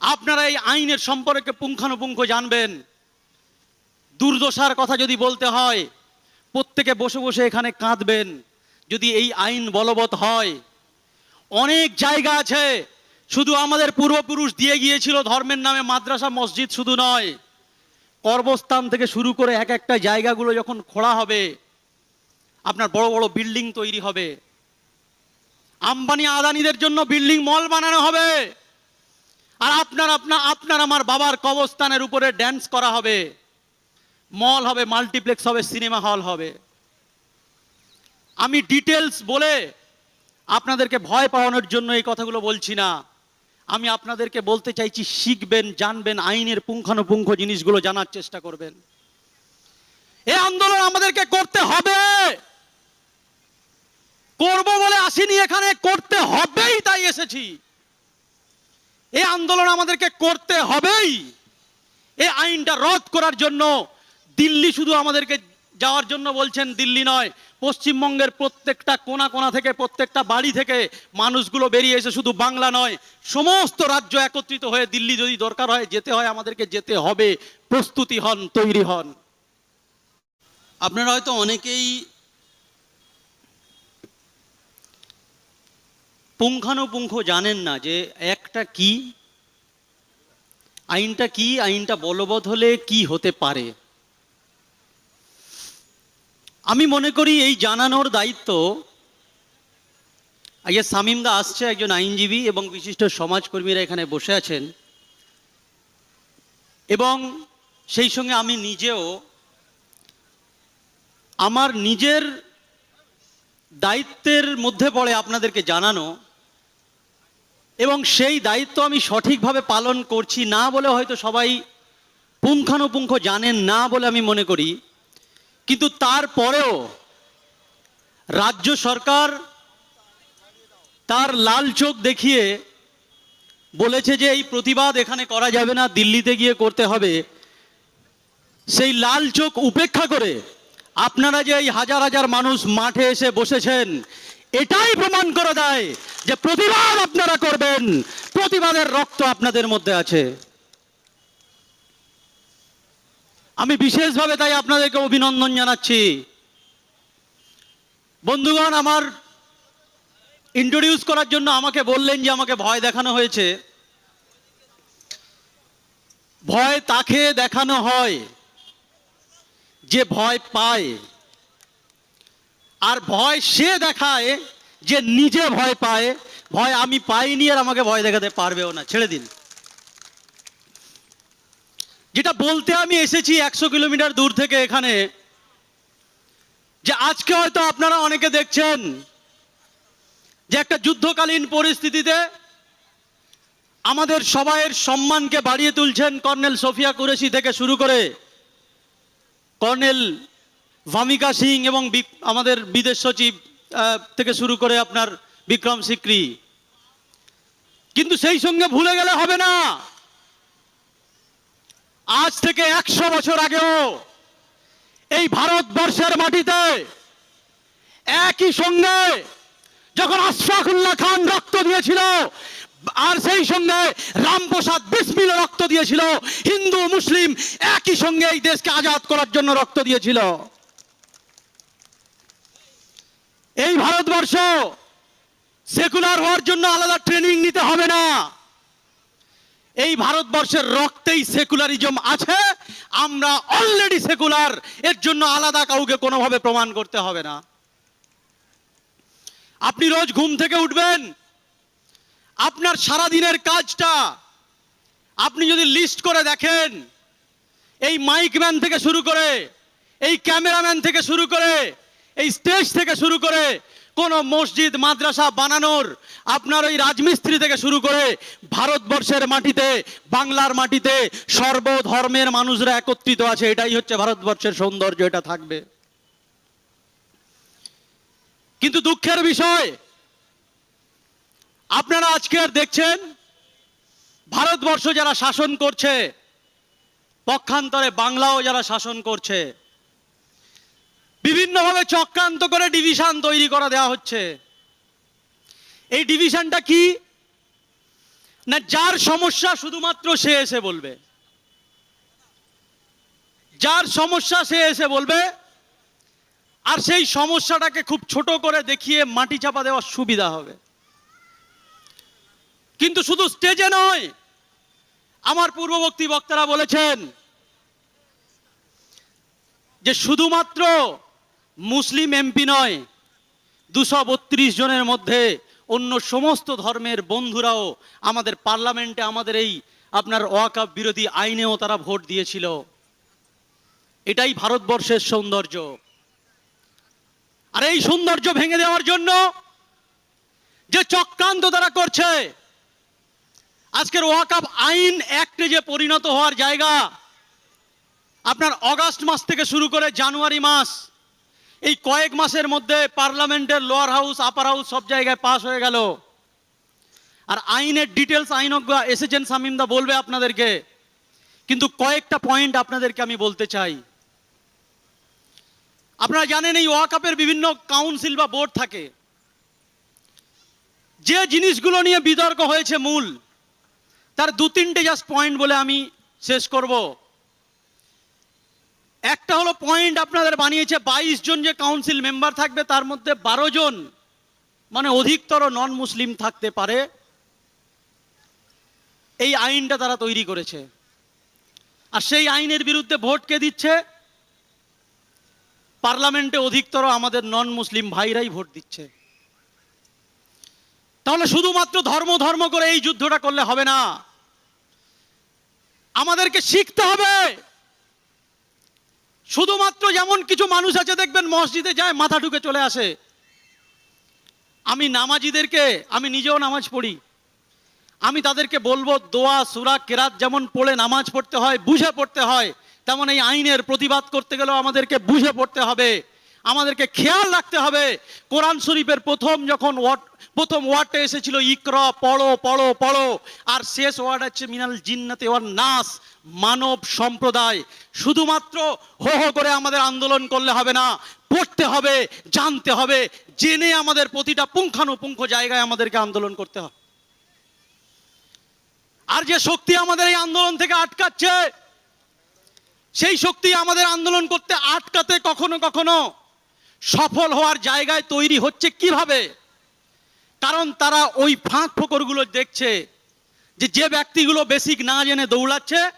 আপনারা এই আইনের সম্পর্কে পুঙ্খানুপুঙ্খ জানবেন। দুর্দশার কথা যদি বলতে হয়, প্রত্যেকে বসে বসে এখানে কাঁদবেন। যদি এই আইন বলবৎ হয়, অনেক জায়গা আছে, শুধু আমাদের পূর্বপুরুষ দিয়ে গিয়েছিল ধর্মের নামে মাদ্রাসা, মসজিদ শুধু নয়। কর্মস্থান থেকে শুরু করে এক একটা জায়গাগুলো যখন খোঁড়া হবে, আপনার বড় বড় বিল্ডিং তৈরি হবে। আম্বানি আদানিদের জন্য বিল্ডিং মল বানানো হবে। আর আপনার আপনার আপনার আমার বাবার কবস্থানের উপরে ড্যান্স করা হবে। মল হবে মাল্টিপ্লেক্স হবে সিনেমা হল হবে। আমি ডিটেলস বলে আপনাদেরকে ভয় পাওয়ানোর জন্য এই কথাগুলো বলছি না। আমি আপনাদেরকে বলতে চাইছি, শিখবেন, জানবেন, আইনের পুঙ্খানুপুঙ্খ জিনিসগুলো জানার চেষ্টা করবেন। এ আন্দোলন আমাদেরকে করতে হবে। করব বলে আসিনি এখানে, করতে হবেই তাই এসেছি। এই আন্দোলন আমাদেরকে করতে হবেই। এই আইনটা রদ করার জন্য দিল্লি শুধু আমাদেরকে যাওয়ার জন্য বলছেন দিল্লি নয়, পশ্চিমবঙ্গের প্রত্যেকটা কোনা কোনা থেকে, প্রত্যেকটা বাড়ি থেকে মানুষগুলো বেরিয়ে এসে শুধু বাংলা নয়, সমস্ত রাজ্য একত্রিত হয়ে দিল্লি যদি দরকার হয়, যেতে হয়, আমাদেরকে যেতে হবে। প্রস্তুতি হন, তৈরি হন। আপনারা হয়তো অনেকেই পুঙ্খানুপুঙ্খ জানেন না যে একটা কি, আইনটা কি, আইনটা বলবৎ হলে কি হতে পারে। আমি মনে করি এই জানানোর দায়িত্ব আজকে সামিমদা আসছে, একজন আইনজীবী এবং বিশিষ্ট সমাজকর্মীরা এখানে বসে আছেন। এবং সেই সঙ্গে আমি নিজেও আমার নিজের দায়িত্বের মধ্যে পড়ে আপনাদেরকে জানানো এবং সেই দায়িত্ব আমি সঠিকভাবে পালন করছি না বলে হয়তো সবাই পুঙ্খানুপুঙ্খ জানেন না বলে আমি মনে করি। কিন্তু তারপরেও রাজ্য সরকার তার লাল চোখ দেখিয়ে বলেছে যে এই প্রতিবাদ এখানে করা যাবে না, দিল্লিতে গিয়ে করতে হবে। সেই লাল চোখ উপেক্ষা করে আপনারা যে এই হাজার হাজার মানুষ মাঠে এসে বসেছেন এটাই প্রমাণ করে দেয় যে প্রতিবাদ আপনারা করবেন। প্রতিবাদের রক্ত আপনাদের মধ্যে আছে। আমি বিশেষভাবে তাই আপনাদেরকে অভিনন্দন জানাচ্ছি। বন্ধুগণ, আমার ইন্ট্রোডিউস করার জন্য আমাকে বললেন যে আমাকে ভয় দেখানো হয়েছে। ভয় তাকে দেখানো হয় যে ভয় পায়। আর ভয় সে দেখায় যে নিজে ভয় পায়। ভয় আমি পাইনি আর আমাকে ভয় দেখাতে পারবেও না। ছেড়ে দিন। যেটা বলতে আমি এসেছি একশো কিলোমিটার দূর থেকে এখানে, যে আজকে হয়তো আপনারা অনেকে দেখছেন যে একটা যুদ্ধকালীন পরিস্থিতিতে আমাদের সবাইয়ের সম্মানকে বাড়িয়ে তুলছেন কর্নেল সোফিয়া কুরেশি থেকে শুরু করে কর্নেল ভামিকা সিং এবং আমাদের বিদেশ সচিব থেকে শুরু করে আপনার বিক্রম সিক্রি। কিন্তু সেই সঙ্গে ভুলে গেলে হবে না। আজ থেকে একশো বছর আগেও এই ভারতবর্ষের মাটিতে একই সঙ্গে যখন আশফাকুল্লাহ খান রক্ত দিয়েছিল, আর সেই সঙ্গে রামপ্রসাদ বিসমিল রক্ত দিয়েছিল, হিন্দু, মুসলিম একই সঙ্গে এই দেশকে আজাদ করার জন্য রক্ত দিয়েছিল। এই ভারতবর্ষ সেকুলার হওয়ার জন্য আলাদা ট্রেনিং নিতে হবে না। এই ভারতবর্ষের রক্তেই সেকুলারিজম আছে, আমরা অলরেডি সেকুলার, এর জন্য আলাদা কাউকে কোনোভাবে প্রমাণ করতে হবে না। আপনি রোজ ঘুম থেকে উঠবেন, আপনার সারা দিনের কাজটা আপনি যদি লিস্ট করে দেখেন, এই মাইক ম্যান থেকে শুরু করে, এই ক্যামেরাম্যান থেকে শুরু করে এই স্টেজ থেকে শুরু করে কোন মসজিদ, মাদ্রাসা বানানোর আপনার ওই রাজমিস্ত্রি থেকে শুরু করে ভারতবর্ষের মাটিতে, বাংলার মাটিতে সর্বধর্মের মানুষরা একত্রিত আছে। এটাই হচ্ছে ভারতবর্ষের সৌন্দর্য, এটা থাকবে। কিন্তু দুঃখের বিষয়, আপনারা আজকে আর দেখছেন, ভারতবর্ষ যারা শাসন করছে, পক্ষান্তরে বাংলাও যারা শাসন করছে বিভিন্নভাবে চক্রান্ত করে ডিভিশন তৈরি করা দেওয়া হচ্ছে। এই ডিভিশনটা কি? না, যার সমস্যা শুধুমাত্র সে এসে বলবে। যার সমস্যা সে এসে বলবে, আর সেই সমস্যাটাকে খুব ছোট করে দেখিয়ে মাটি চাপা দেওয়ার সুবিধা হবে। কিন্তু শুধু স্টেজে নয়, আমার পূর্ববর্তী বক্তারা বলেছেন যে শুধুমাত্র মুসলিম এমপি নয়, দুশো বত্রিশ জনের মধ্যে অন্য সমস্ত ধর্মের বন্ধুরাও আমাদের পার্লামেন্টে আমাদের এই আপনার ওয়াকাপ বিরোধী আইনেও তারা ভোট দিয়েছিল। এটাই ভারতবর্ষের সৌন্দর্য। আর এই সৌন্দর্য ভেঙে দেওয়ার জন্য যে চক্রান্ত তারা করছে, আজকের ওয়াকাপ আইন অ্যাক্টে যে পরিণত হওয়ার জায়গা, আপনার অগাস্ট মাস থেকে শুরু করে জানুয়ারি মাস এই কয়েক মাসের মধ্যে পার্লামেন্টের লোয়ার হাউস, আপার হাউস সব জায়গায় পাশ হয়ে গেল। আর আইনের ডিটেলস আইনজ্ঞ এসেছেন সামিমদা বলবে আপনাদেরকে, কিন্তু কয়েকটা পয়েন্ট আপনাদেরকে আমি বলতে চাই। আপনারা জানেন এই ওয়াকাপের বিভিন্ন কাউন্সিল বা বোর্ড থাকে। যে জিনিসগুলো নিয়ে বিতর্ক হয়েছে মূল, তার দু তিনটে জাস্ট পয়েন্ট বলে আমি শেষ করব। একটা হলো পয়েন্ট আপনাদের বানিয়েছে, বাইশ জন যে কাউন্সিল মেম্বার থাকবে, তার মধ্যে বারো জন মানে অধিকতর নন মুসলিম থাকতে পারে। এই আইনটা তারা তৈরি করেছে। আর সেই আইনের বিরুদ্ধে ভোট কে দিচ্ছে? পার্লামেন্টে অধিকতর আমাদের নন মুসলিম ভাইরাই ভোট দিচ্ছে। তাহলে শুধুমাত্র ধর্ম ধর্ম করে এই যুদ্ধটা করলে হবে না। আমাদেরকে শিখতে হবে। শুধুমাত্র যেমন কিছু মানুষ আছে, দেখবেন মসজিদে যায়, মাথা ঢুকে চলে আসে। আমি নামাজিদেরকে, আমি নিজেও নামাজ পড়ি। আমি তাদেরকে বলব, দোয়া, সুরা, কেরাত যেমন পড়ে নামাজ পড়তে হয়, বুঝে পড়তে হয়, তেমন এই আইনের প্রতিবাদ করতে গেলেও আমাদেরকে বুঝে পড়তে হবে। আমাদেরকে খেয়াল রাখতে হবে। কোরআন শরীফের প্রথম যখন ওয়ার্ড প্রথম ওয়ার্ডটা এসেছিল, ইকর, পড়ো পড়ো পড়ো। আর শেষ ওয়ার্ড হচ্ছে মিনাল জিন্নাতে ওয়ার নাস, মানব সম্প্রদায়। শুধুমাত্র হো হো করে আমাদের আন্দোলন করলে হবে না, পড়তে হবে, জানতে হবে, জেনে আমাদের প্রতিটা পুঙ্খানুপুঙ্খ জায়গায় আমাদেরকে আন্দোলন করতে হবে। আর যে শক্তি আমাদের এই আন্দোলন থেকে আটকাচ্ছে, সেই শক্তি আমাদের আন্দোলন করতে আটকাতে কখনো কখনো সফল হওয়ার জায়গায় তৈরি হচ্ছে কীভাবে? কারণ তারা ওই ফাঁক ফোকরগুলো দেখছে যে যে ব্যক্তিগুলো বেসিক না জেনে দৌড়াচ্ছে,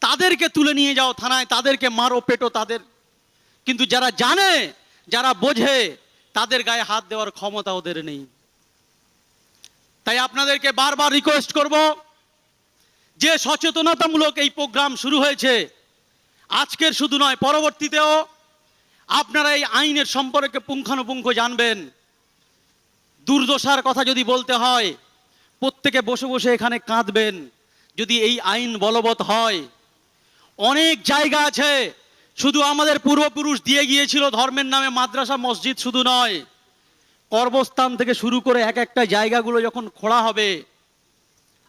তাদেরকে তুলে নিয়ে যাও থানায়, তাদেরকে মারো পেটো তাদের। কিন্তু যারা জানে, যারা বোঝে, তাদের গায়ে হাত দেওয়ার ক্ষমতা ওদের নেই। তাই আপনাদেরকে বারবার রিকোয়েস্ট করব যে সচেতনতামূলক এই প্রোগ্রাম শুরু হয়েছে। আজকের শুধু নয়, পরবর্তীতেও আপনারা এই আইনের সম্পর্কে পুঙ্খানুপুঙ্খ জানবেন। দুর্দশার কথা যদি বলতে হয়, প্রত্যেকে বসে বসে এখানে কাঁদবেন। যদি এই আইন বলবৎ হয়, অনেক জায়গা আছে, শুধু আমাদের পূর্বপুরুষ দিয়ে গিয়েছিল ধর্মের নামে মাদ্রাসা, মসজিদ শুধু নয়। কর্মস্থান থেকে শুরু করে এক একটা জায়গাগুলো যখন খোঁড়া হবে,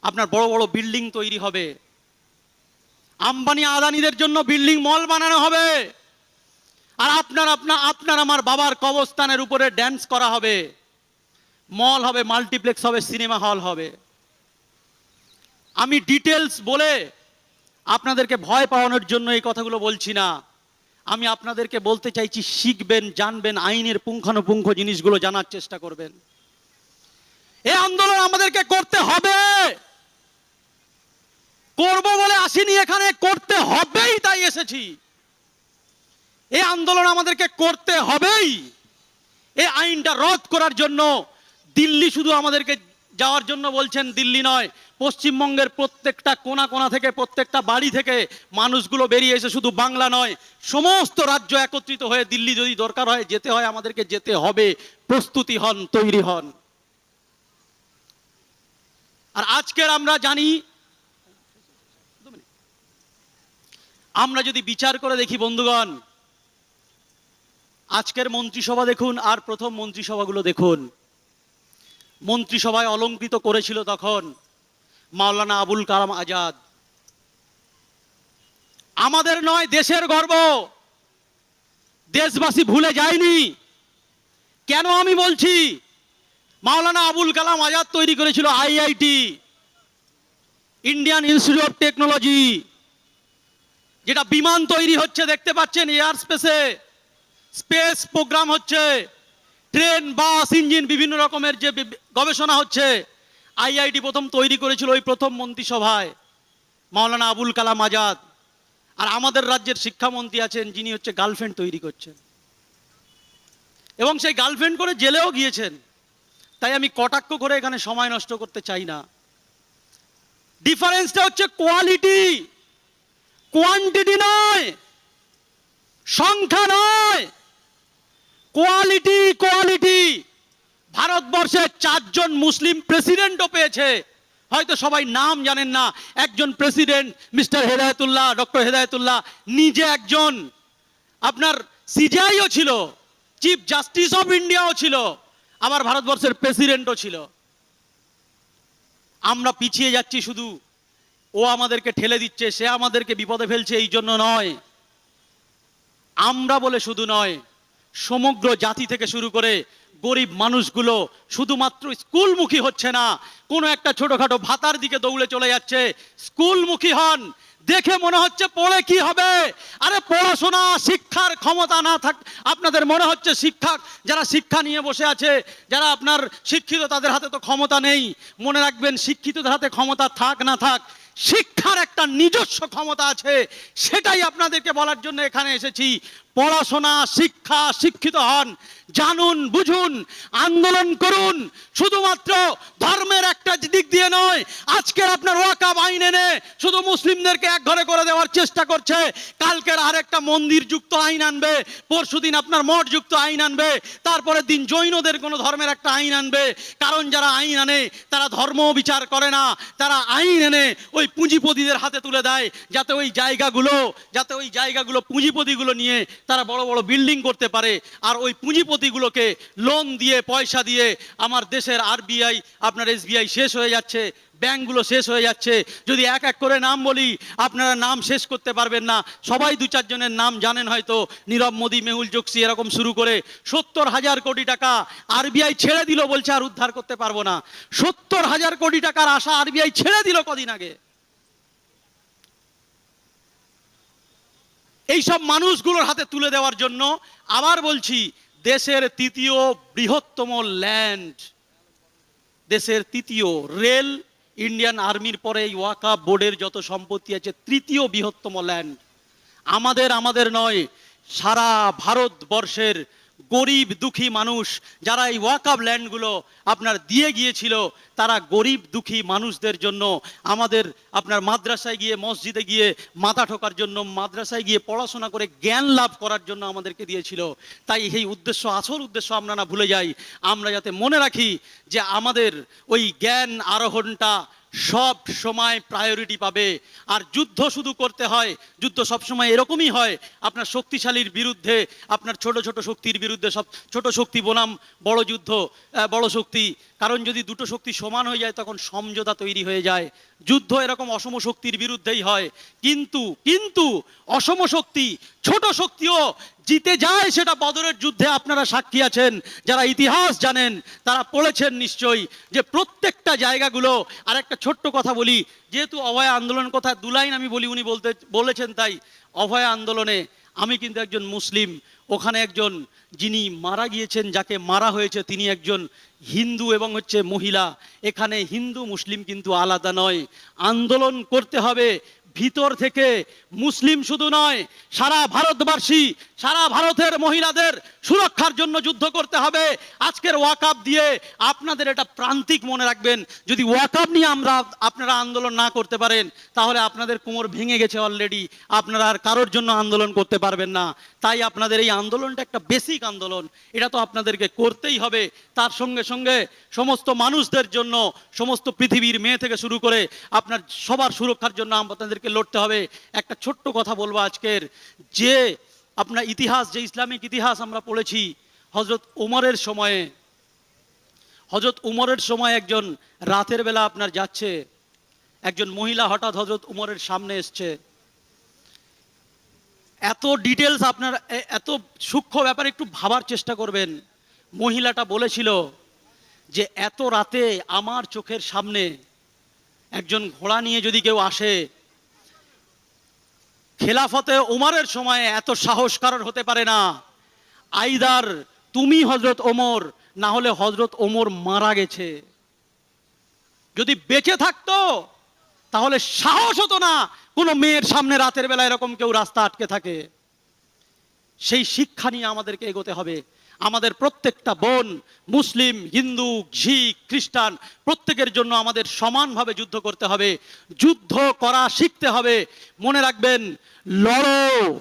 আপনার বড় বড় বিল্ডিং তৈরি হবে। আম্বানি আদানিদের জন্য বিল্ডিং মল বানানো হবে। আর আপনার আপনার আপনার আমার বাবার কবস্থানের উপরে ড্যান্স করা হবে। মল হবে মাল্টিপ্লেক্স হবে সিনেমা হল হবে। আমি ডিটেলস বলে আপনাদেরকে ভয় পাওয়ানোর জন্য এই কথাগুলো বলছি না। আমি আপনাদেরকে বলতে চাইছি, শিখবেন, জানবেন, আইনের পুঙ্খানুপুঙ্খ জিনিসগুলো জানার চেষ্টা করবেন। এ আন্দোলন আমাদেরকে করতে হবে। করব বলে আসিনি এখানে, করতে হবেই তাই এসেছি। এই আন্দোলন আমাদেরকে করতে হবেই। এই আইনটা রদ করার জন্য দিল্লি শুধু আমাদেরকে যাওয়ার জন্য বলছেন দিল্লি নয়, পশ্চিমবঙ্গের প্রত্যেকটা কোনা কোনা থেকে, প্রত্যেকটা বাড়ি থেকে মানুষগুলো বেরিয়ে এসে শুধু বাংলা নয়, সমস্ত রাজ্য একত্রিত হয়ে দিল্লি যদি দরকার হয়, যেতে হয়, আমাদেরকে যেতে হবে। প্রস্তুতি হন, তৈরি হন। আর আজকের আমরা জানি আমরা যদি বিচার করে দেখি বন্ধুগণ আজকের মন্ত্রিসভা দেখুন আর প্রথম মন্ত্রিসভাগুলো দেখুন। মন্ত্রিসভায় অলঙ্কৃত করেছিল তখন মাওলানা আবুল কালাম আজাদ। আমাদের নয়, দেশের গর্ব। দেশবাসী ভুলে যায়নি। কেন আমি বলছি? মাওলানা আবুল কালাম আজাদ তৈরি করেছিল IIT, Indian Institute of Technology, যেটা বিমান তৈরি হচ্ছে, দেখতে পাচ্ছেন এয়ার স্পেসে স্পেস প্রোগ্রাম হচ্ছে, ট্রেন, বাস, ইঞ্জিন, বিভিন্ন রকমের যে গবেষণা হচ্ছে। আইআইটি প্রথম তৈরি করেছিল ওই প্রথম মন্ত্রিসভায়, মাওলানা আবুল কালাম আজাদ। আর আমাদের রাজ্যের শিক্ষামন্ত্রী আছেন, যিনি হচ্ছে গার্লফ্রেন্ড তৈরি করছেন। এবং সেই গার্লফ্রেন্ড করে জেলেও গিয়েছেন। তাই আমি কটাক্ষ করে এখানে সময় নষ্ট করতে চাই না। ডিফারেন্সটা হচ্ছে কোয়ালিটি। কোয়ান্টিটি নয়, সংখ্যা নয়। Quality quality. ভারতবর্ষে চারজন মুসলিম প্রেসিডেন্টও পেয়েছে। হয়তো সবাই নাম জানেন না, একজন president mister Hidayatullah, doctor Hidayatullah, নিজে একজন। আপনার সিজিআইও ছিল, চিফ জাস্টিস অফ ইন্ডিয়াও ছিল, আবার ভারতবর্ষের প্রেসিডেন্টও ছিল। আমরা পিছিয়ে যাচ্ছি শুধু, ও আমাদেরকে ঠেলে দিচ্ছে, সে আমাদেরকে বিপদে ফেলছে, এই জন্য নয়। আমরা বলে শুধু নয় সমগ্র জাতি থেকে শুরু করে গরিব মানুষগুলো শুধুমাত্র স্কুলমুখী হচ্ছে না, কোনো একটা ছোটখাটো ভাতার দিকে দৌড়ে চলে যাচ্ছে, স্কুলমুখী হন। দেখে মনে হচ্ছে পড়ে কি হবে? আরে পড়াশোনা, শিক্ষার ক্ষমতা না থাক, আপনাদের মনে হচ্ছে শিক্ষা যারা শিক্ষা নিয়ে বসে আছে, যারা আপনার শিক্ষিত তাদের হাতে তো ক্ষমতা নেই। মনে রাখবেন শিক্ষিতদের হাতে ক্ষমতা থাক না থাক, শিক্ষার একটা নিজস্ব ক্ষমতা আছে, সেটাই আপনাদেরকে বলার জন্য এখানে এসেছি। পড়াশোনা, শিক্ষা, শিক্ষিত হন, জানুন, বুঝুন, আন্দোলন করুন। শুধুমাত্র ধর্মের একটা দিক দিয়ে নয়, আজকের আপনার ওয়াকাব আইন এনে শুধু মুসলিমদেরকে এক ঘরে করে দেওয়ার চেষ্টা করছে। কালকের আরেকটা মন্দির যুক্ত আইন আনবে, পরশুদিন আপনার মঠ যুক্ত আইন আনবে তারপরের দিন জৈনদের কোনো ধর্মের একটা আইন আনবে। কারণ যারা আইন আনে, তারা ধর্ম বিচার করে না, তারা আইন এনে ওই পুঁজিপতিদের হাতে তুলে দেয়। যাতে ওই জায়গাগুলো, যাতে ওই জায়গাগুলো পুঁজিপতিগুলো নিয়ে তারা বড় বড় বিল্ডিং করতে পারে। আর ওই পুঁজিপতিগুলোকে লোন দিয়ে, পয়সা দিয়ে আমার দেশের আরবিআই আপনার এসবিআই শেষ হয়ে যাচ্ছে, ব্যাংকগুলো শেষ হয়ে যাচ্ছে। যদি এক এক করে নাম বলি, আপনারা নাম শেষ করতে পারবেন না। সবাই দু চারজনের নাম জানেন হয়তো। নীরব মোদী, মেহুল চোকসি এরকম শুরু করে সত্তর হাজার কোটি টাকা আরবিআই ছেড়ে দিল বলছে আর উদ্ধার করতে পারব না। সত্তর হাজার কোটি টাকার আশা আরবিআই ছেড়ে দিল কদিন আগে। এইসব মানুষগুলোর হাতে তুলে দেওয়ার জন্য আবার বলছি, দেশের তৃতীয় বৃহত্তম ল্যান্ড দেশের তৃতীয় রেল ইন্ডিয়ান আর্মির পরে এই ওয়াকা বোর্ডের যত সম্পত্তি আছে, তৃতীয় বৃহত্তম ল্যান্ড আমাদের আমাদের নয়, সারা ভারতবর্ষের গরিব দুঃখী মানুষ যারা এই ওয়াকাব ল্যান্ডগুলো আপনার দিয়ে গিয়েছিল, তারা গরিব দুঃখী মানুষদের জন্য আমাদের আপনার মাদ্রাসায় গিয়ে, মসজিদে গিয়ে মাথা ঠোকার জন্য, মাদ্রাসায় গিয়ে পড়াশোনা করে জ্ঞান লাভ করার জন্য আমাদেরকে দিয়েছিল। তাই এই উদ্দেশ্য, আসল উদ্দেশ্য আমরা না ভুলে যাই। আমরা যাতে মনে রাখি যে আমাদের ওই জ্ঞান আরোহণটা সব সময় প্রায়োরিটি পাবে। আর যুদ্ধ শুধু করতে হয়, যুদ্ধ সব সময় এরকমই হয়, আপনার শক্তিশালীর বিরুদ্ধে, আপনার ছোট ছোট শক্তির বিরুদ্ধে সব, ছোট শক্তি বনাম, বড় যুদ্ধ বড় শক্তি কারণ যদি দুটো শক্তি সমান হয়ে যায়, তখন সমঝোতা তৈরি হয়ে যায়। যুদ্ধ এরকম অসম শক্তির বিরুদ্ধেই হয়। কিন্তু কিন্তু অসম শক্তি, ছোট শক্তিও জিতে যায় সেটা বদরের যুদ্ধে আপনারা সাক্ষী আছেন। যারা ইতিহাস জানেন, তারা পড়েছেন নিশ্চয়ই যে প্রত্যেকটা জায়গাগুলো আর একটা ছোট্ট কথা বলি, যেহেতু অভয় আন্দোলন কথা দু লাইন আমি বলি, উনি বলতে, বলেছেন তাই, অভয় আন্দোলনে আমি কিন্তু একজন মুসলিম, ওখানে একজন যিনি মারা গিয়েছেন, যাকে মারা হয়েছে, তিনি একজন হিন্দু এবং হচ্ছে মহিলা। এখানে হিন্দু, মুসলিম কিন্তু আলাদা নয়। আন্দোলন করতে হবে ভিতর থেকে মুসলিম শুধু নয়, সারা ভারতবাসী, সারা ভারতের মহিলাদের সুরক্ষার জন্য যুদ্ধ করতে হবে। আজকের ওয়াকাপ দিয়ে আপনাদের এটা প্রান্তিক মনে রাখবেন। যদি ওয়াকাপ নিয়ে আমরা আপনারা আন্দোলন না করতে পারেন, তাহলে আপনাদের কোমর ভেঙে গেছে অলরেডি আপনারা আর কারোর জন্য আন্দোলন করতে পারবেন না। তাই আপনাদের এই আন্দোলনটা একটা বেসিক আন্দোলন। এটা তো আপনাদেরকে করতেই হবে। তার সঙ্গে সঙ্গে সমস্ত মানুষদের জন্য, সমস্ত পৃথিবীর মেয়ে থেকে শুরু করে আপনার সবার সুরক্ষার জন্য আপনাদেরকে লড়তে হবে। একটা ছোট্ট কথা বলব আজকের। যে আপনার ইতিহাস, যে ইসলামিক ইতিহাস আমরা পড়েছি হজরত উমরের সময়ে হজরত উমরের সময় একজন রাতের বেলা আপনার যাচ্ছে, একজন মহিলা হঠাৎ হজরত উমরের সামনে এসছে। এত ডিটেলস আপনার এত সূক্ষ্ম ব্যাপারে একটু ভাবার চেষ্টা করবেন। মহিলাটা বলেছিল যে, এত রাতে আমার চোখের সামনে একজন ঘোড়া নিয়ে যদি কেউ আসে খেলাফতে ওমরের সময়ে এত সাহস কারণ হতে পারে না। আইদার, তুমি হজরত ওমর, না হলে হজরত ওমর মারা গেছে। যদি বেঁচে থাকতো, তাহলে সাহস হতো না কোনো মেয়ের সামনে রাতের বেলা এরকম কেউ রাস্তা আটকে থাকে। সেই শিক্ষা নিয়ে আমাদেরকে এগোতে হবে। আমাদের প্রত্যেকটা বোন, মুসলিম, হিন্দু শিখ খ্রিস্টান, প্রত্যেকের জন্য আমাদের সমানভাবে যুদ্ধ করতে হবে। যুদ্ধ করা শিখতে হবে। মনে রাখবেন, লড়ো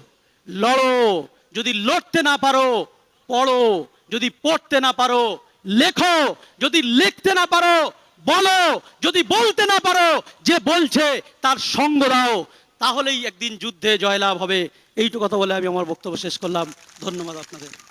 লড়ো। যদি লড়তে না পারো, পড়ো। যদি পড়তে না পারো, লেখো। যদি লিখতে না পারো, বলো। যদি বলতে না পারো, যে বলছে তার সঙ্গ দাও। তাহলেই একদিন যুদ্ধে জয়লাভ হবে। এইটুকু কথা বলে আমি আমার বক্তব্য শেষ করলাম। ধন্যবাদ আপনাদের।